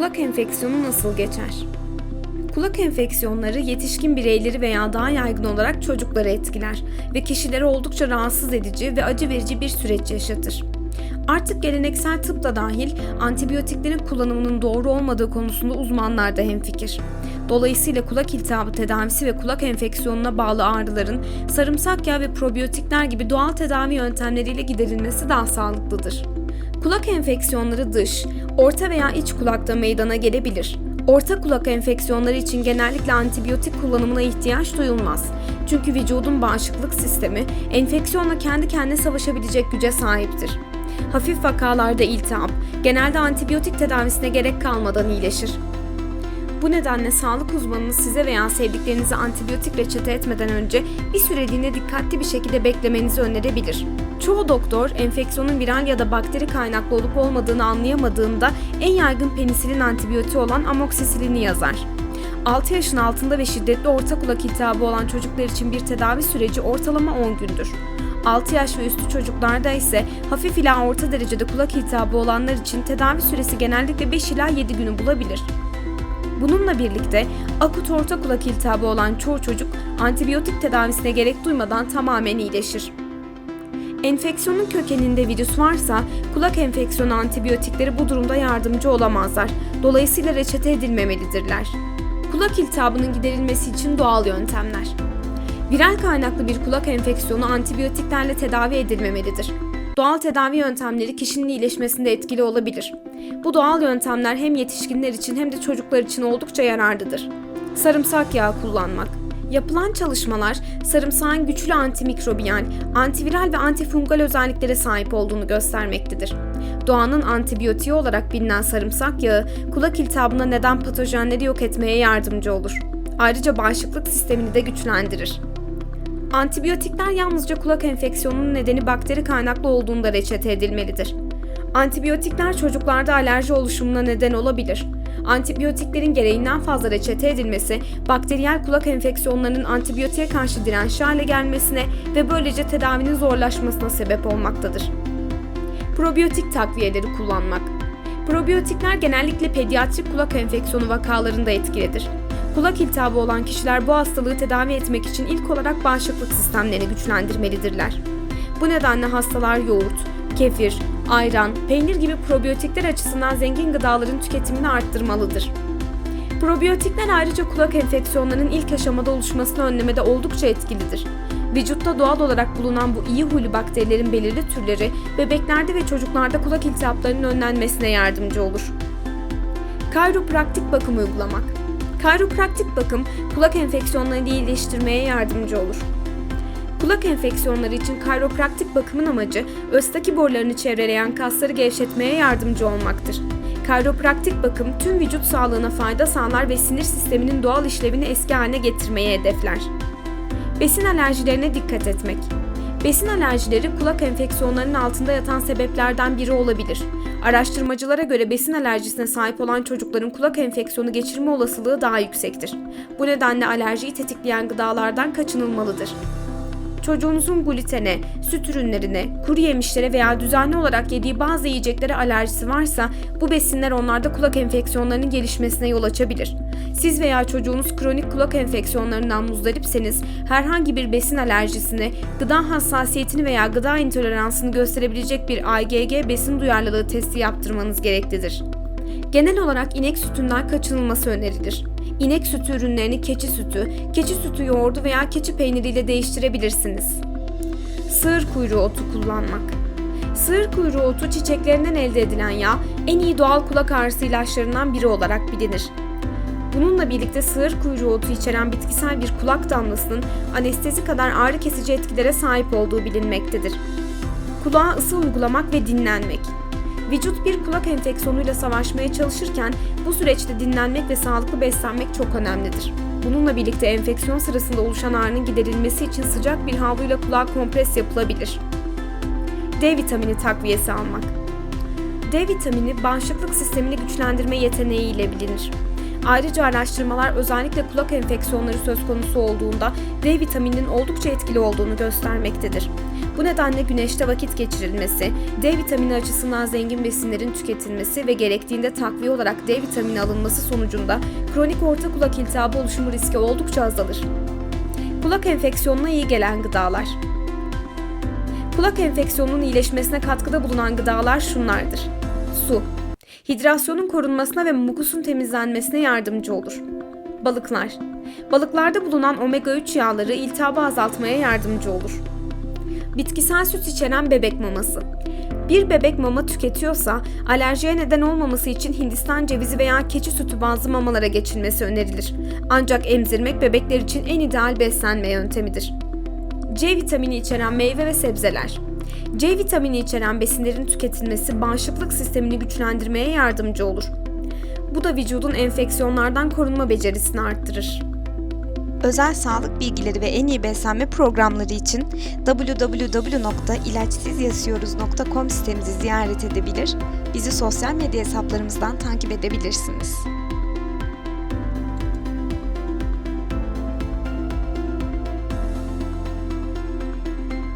Kulak enfeksiyonu nasıl geçer? Kulak enfeksiyonları yetişkin bireyleri veya daha yaygın olarak çocukları etkiler ve kişileri oldukça rahatsız edici ve acı verici bir süreç yaşatır. Artık geleneksel tıp da dahil antibiyotiklerin kullanımının doğru olmadığı konusunda uzmanlar da hemfikir. Dolayısıyla kulak iltihabı tedavisi ve kulak enfeksiyonuna bağlı ağrıların sarımsak yağı ve probiyotikler gibi doğal tedavi yöntemleriyle giderilmesi daha sağlıklıdır. Kulak enfeksiyonları dış, orta veya iç kulakta meydana gelebilir. Orta kulak enfeksiyonları için genellikle antibiyotik kullanımına ihtiyaç duyulmaz. Çünkü vücudun bağışıklık sistemi enfeksiyonla kendi kendine savaşabilecek güce sahiptir. Hafif vakalarda iltihap, genelde antibiyotik tedavisine gerek kalmadan iyileşir. Bu nedenle sağlık uzmanınız size veya sevdiklerinize antibiyotik reçete etmeden önce bir süreliğine dikkatli bir şekilde beklemenizi önerebilir. Çoğu doktor enfeksiyonun viral ya da bakteri kaynaklı olup olmadığını anlayamadığında en yaygın penisilin antibiyotiği olan amoksisilini yazar. 6 yaşın altında ve şiddetli orta kulak iltihabı olan çocuklar için bir tedavi süreci ortalama 10 gündür. 6 yaş ve üstü çocuklarda ise hafif ila orta derecede kulak iltihabı olanlar için tedavi süresi genellikle 5 ila 7 günü bulabilir. Bununla birlikte akut orta kulak iltihabı olan çoğu çocuk antibiyotik tedavisine gerek duymadan tamamen iyileşir. Enfeksiyonun kökeninde virüs varsa kulak enfeksiyonu antibiyotikleri bu durumda yardımcı olamazlar. Dolayısıyla reçete edilmemelidirler. Kulak iltihabının giderilmesi için doğal yöntemler. Viral kaynaklı bir kulak enfeksiyonu antibiyotiklerle tedavi edilmemelidir. Doğal tedavi yöntemleri kişinin iyileşmesinde etkili olabilir. Bu doğal yöntemler hem yetişkinler için hem de çocuklar için oldukça yararlıdır. Sarımsak yağı kullanmak. Yapılan çalışmalar sarımsağın güçlü antimikrobiyal, antiviral ve antifungal özelliklere sahip olduğunu göstermektedir. Doğanın antibiyotiği olarak bilinen sarımsak yağı kulak iltihabına neden patojenleri yok etmeye yardımcı olur. Ayrıca bağışıklık sistemini de güçlendirir. Antibiyotikler yalnızca kulak enfeksiyonunun nedeni bakteri kaynaklı olduğunda reçete edilmelidir. Antibiyotikler çocuklarda alerji oluşumuna neden olabilir. Antibiyotiklerin gereğinden fazla reçete edilmesi, bakteriyel kulak enfeksiyonlarının antibiyotiğe karşı dirençli hale gelmesine ve böylece tedavinin zorlaşmasına sebep olmaktadır. Probiyotik takviyeleri kullanmak. Probiyotikler genellikle pediatrik kulak enfeksiyonu vakalarında etkilidir. Kulak iltihabı olan kişiler bu hastalığı tedavi etmek için ilk olarak bağışıklık sistemlerini güçlendirmelidirler. Bu nedenle hastalar yoğurt, kefir, ayran, peynir gibi probiyotikler açısından zengin gıdaların tüketimini arttırmalıdır. Probiyotikler ayrıca kulak enfeksiyonlarının ilk aşamada oluşmasını önlemede oldukça etkilidir. Vücutta doğal olarak bulunan bu iyi huylu bakterilerin belirli türleri bebeklerde ve çocuklarda kulak iltihaplarının önlenmesine yardımcı olur. Kayropraktik bakım uygulamak. Kayropraktik bakım kulak enfeksiyonlarını iyileştirmeye yardımcı olur. Kulak enfeksiyonları için kayropraktik bakımın amacı östaki borularını çevreleyen kasları gevşetmeye yardımcı olmaktır. Kayropraktik bakım tüm vücut sağlığına fayda sağlar ve sinir sisteminin doğal işlevini eski haline getirmeyi hedefler. Besin alerjilerine dikkat etmek. Besin alerjileri kulak enfeksiyonlarının altında yatan sebeplerden biri olabilir. Araştırmacılara göre besin alerjisine sahip olan çocukların kulak enfeksiyonu geçirme olasılığı daha yüksektir. Bu nedenle alerjiyi tetikleyen gıdalardan kaçınılmalıdır. Çocuğunuzun glutene, süt ürünlerine, kuru yemişlere veya düzenli olarak yediği bazı yiyeceklere alerjisi varsa bu besinler onlarda kulak enfeksiyonlarının gelişmesine yol açabilir. Siz veya çocuğunuz kronik kulak enfeksiyonlarından muzdaripseniz herhangi bir besin alerjisini, gıda hassasiyetini veya gıda intoleransını gösterebilecek bir IgG besin duyarlılığı testi yaptırmanız gereklidir. Genel olarak inek sütünden kaçınılması önerilir. İnek sütü ürünlerini keçi sütü, keçi sütü yoğurdu veya keçi peyniriyle değiştirebilirsiniz. Sığır kuyruğu otu kullanmak. Sığır kuyruğu otu çiçeklerinden elde edilen yağ en iyi doğal kulak ağrısı ilaçlarından biri olarak bilinir. Bununla birlikte sığır kuyruğu otu içeren bitkisel bir kulak damlasının anestezi kadar ağrı kesici etkilere sahip olduğu bilinmektedir. Kulağa ısı uygulamak ve dinlenmek. Vücut bir kulak enfeksiyonuyla savaşmaya çalışırken bu süreçte dinlenmek ve sağlıklı beslenmek çok önemlidir. Bununla birlikte enfeksiyon sırasında oluşan ağrının giderilmesi için sıcak bir havluyla kulağa kompres yapılabilir. D vitamini takviyesi almak. D vitamini bağışıklık sistemini güçlendirme yeteneğiyle bilinir. Ayrıca araştırmalar özellikle kulak enfeksiyonları söz konusu olduğunda D vitamininin oldukça etkili olduğunu göstermektedir. Bu nedenle güneşte vakit geçirilmesi, D vitamini açısından zengin besinlerin tüketilmesi ve gerektiğinde takviye olarak D vitamini alınması sonucunda kronik orta kulak iltihabı oluşumu riski oldukça azalır. Kulak enfeksiyonuna iyi gelen gıdalar. Kulak enfeksiyonunun iyileşmesine katkıda bulunan gıdalar şunlardır. Su. Hidrasyonun korunmasına ve mukusun temizlenmesine yardımcı olur. Balıklar. Balıklarda bulunan omega 3 yağları iltihabı azaltmaya yardımcı olur. Bitkisel süt içeren bebek maması. Bir bebek mama tüketiyorsa alerjiye neden olmaması için Hindistan cevizi veya keçi sütü bazlı mamalara geçilmesi önerilir. Ancak emzirmek bebekler için en ideal beslenme yöntemidir. C vitamini içeren meyve ve sebzeler. C vitamini içeren besinlerin tüketilmesi bağışıklık sistemini güçlendirmeye yardımcı olur. Bu da vücudun enfeksiyonlardan korunma becerisini arttırır. Özel sağlık bilgileri ve en iyi beslenme programları için www.ilaçsızyaşıyoruz.com sitemizi ziyaret edebilir, bizi sosyal medya hesaplarımızdan takip edebilirsiniz.